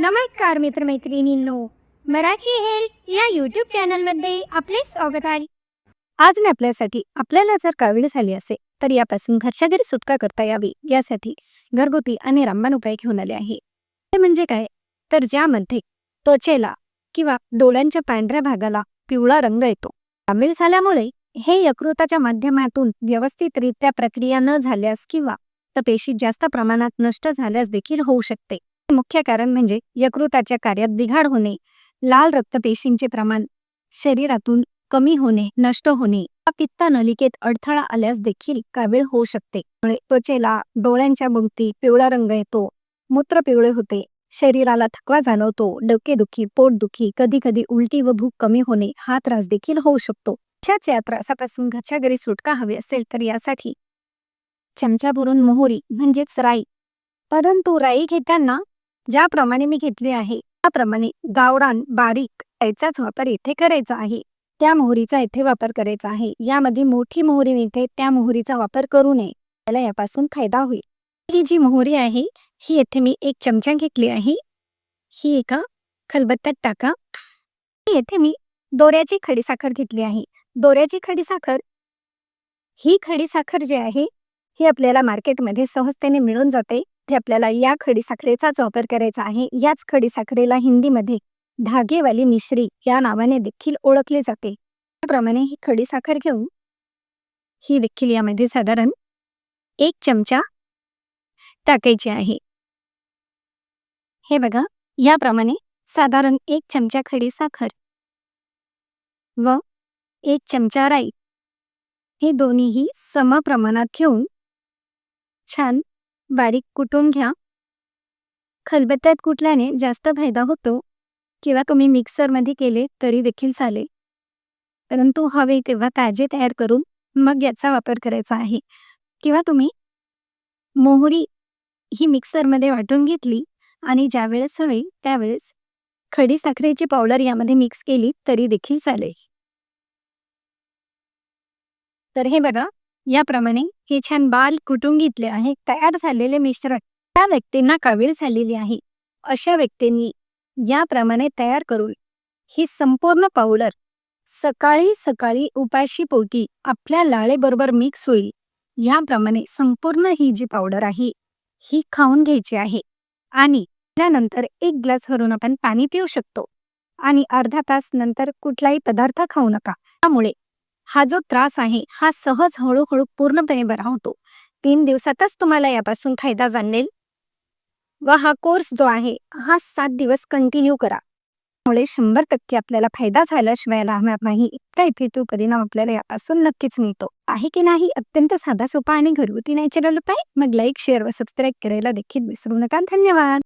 नमस्कार मित्रमैत्रिणींनो. मराठी हेल्थ या यूट्यूब चॅनलमध्ये आपले स्वागत आहे. आज मी आपल्यासाठी आपल्याला जर कावीळ झाली असेल तर यापासून घरच्या घरी सुटका करता यावी यासाठी घरगुती आणि रामबाण उपाय घेऊन आले आहे. ते म्हणजे काय? तर ज्यामध्ये त्वचेला किंवा डोळ्यांच्या पांढऱ्या भागाला पिवळा रंग येतो. कावीळ झाल्यामुळे हे यकृताच्या माध्यमातून व्यवस्थितरित्या प्रक्रिया न झाल्यास किंवा तर पेशी जास्त प्रमाणात नष्ट झाल्यास देखील होऊ शकते. मुख्य कारण म्हणजे यकृताच्या कार्यात बिघाड होणे लाल रक्तपेशींचे प्रमाण शरीरातून कमी होणे नष्ट होणे पित्ता पित्त नलिकेत अडथळा आल्यास देखील कावीळ होऊ शकते. त्वचेला डोळ्यांच्या भोवती पिवळा रंग येतो मूत्र पिवळे होते शरीराला थकवा जाणवतो डोकेदुखी पोटदुखी कधी कधी उलटी व भूक कमी होणे हा त्रास देखील होऊ शकतो. अशाच या त्रासापासून घरच्या घरी सुटका हवी असेल तर यासाठी चमचा भरून मोहरी म्हणजेच राई. परंतु राई घेताना ज्याप्रमाणे मी घेतली आहे त्याप्रमाणे गावरान बारीक याचाच वापर इथे करायचा आहे. त्या मोहरीचा इथे वापर करायचा आहे. यामध्ये मोठी मोहरी मिळते त्या मोहरीचा वापर करू नये. त्याला यापासून फायदा होईल. ही जी मोहरी आहे ही येथे मी एक चमचा घेतली आहे. ही एका खलबत्त्यात टाका. येथे मी दोऱ्याची खडीसाखर घेतली आहे. दोऱ्याची खडीसाखर ही खडीसाखर जी आहे ही आपल्याला मार्केटमध्ये सहजतेने मिळून जाते. इथे आपल्याला या खडीसाखरेचाच वापर करायचा आहे याच खडीसाखरेला हिंदीमध्ये धागेवाली मिश्री या नावाने देखील ओळखले जाते. त्याप्रमाणे ही खडीसाखर घेऊन ही देखील यामध्ये साधारण एक चमचा टाकायची आहे. हे बघा याप्रमाणे साधारण एक चमचा खडीसाखर व एक चमचा राई. हे दोन्हीही सम प्रमाणात घेऊन छान बारीक कुटून घ्या. खलबत्त्यात कुटल्याने जास्त फायदा होतो? किंवा तुम्ही मिक्सरमध्ये केले तरी देखील चालेल. परंतु हवे तेव्हा ताजे तयार करून मग याचा वापर करायचा आहे. किंवा तुम्ही मोहरी ही मिक्सरमध्ये वाटून घेतली आणि ज्यावेळेस हवे त्यावेळेस खडी साखरेची पावडर यामध्ये मिक्स केली तरी देखील चालेल. तर हे बघा याप्रमाणे हे छान बाल कुटुंगीतले आहे तयार झालेले मिश्रण त्या व्यक्तींना कावीळ झालेली आहे. अशा व्यक्तींनी याप्रमाणे तयार करून ही संपूर्ण पावडर सकाळी सकाळी उपाशी पोटी आपल्या लाळेबरोबर मिक्स होईल. याप्रमाणे संपूर्ण ही जी पावडर आहे ही खाऊन घ्यायची आहे. आणि त्यानंतर एक ग्लास भरून आपण पाणी पिऊ शकतो. आणि अर्धा तास नंतर कुठलाही पदार्थ खाऊ नका. त्यामुळे हा जो त्रास आहे हा सहज हळूहळू पूर्णपणे बरा होतो. तीन दिवसातच तुम्हाला यापासून फायदा जाणेल व हा कोर्स जो आहे हा सात दिवस कंटिन्यू करा. त्यामुळे शंभर टक्के आपल्याला फायदा झाल्याशिवाय राहणार नाही इतका इफेक्टिव्ह परिणाम आपल्याला यापासून नक्कीच मिळतो. आहे की नाही? अत्यंत साधा सोपा आणि घरगुती नॅचरल उपाय? मग लाईक शेअर व सबस्क्राईब करायला देखील विसरू नका. धन्यवाद!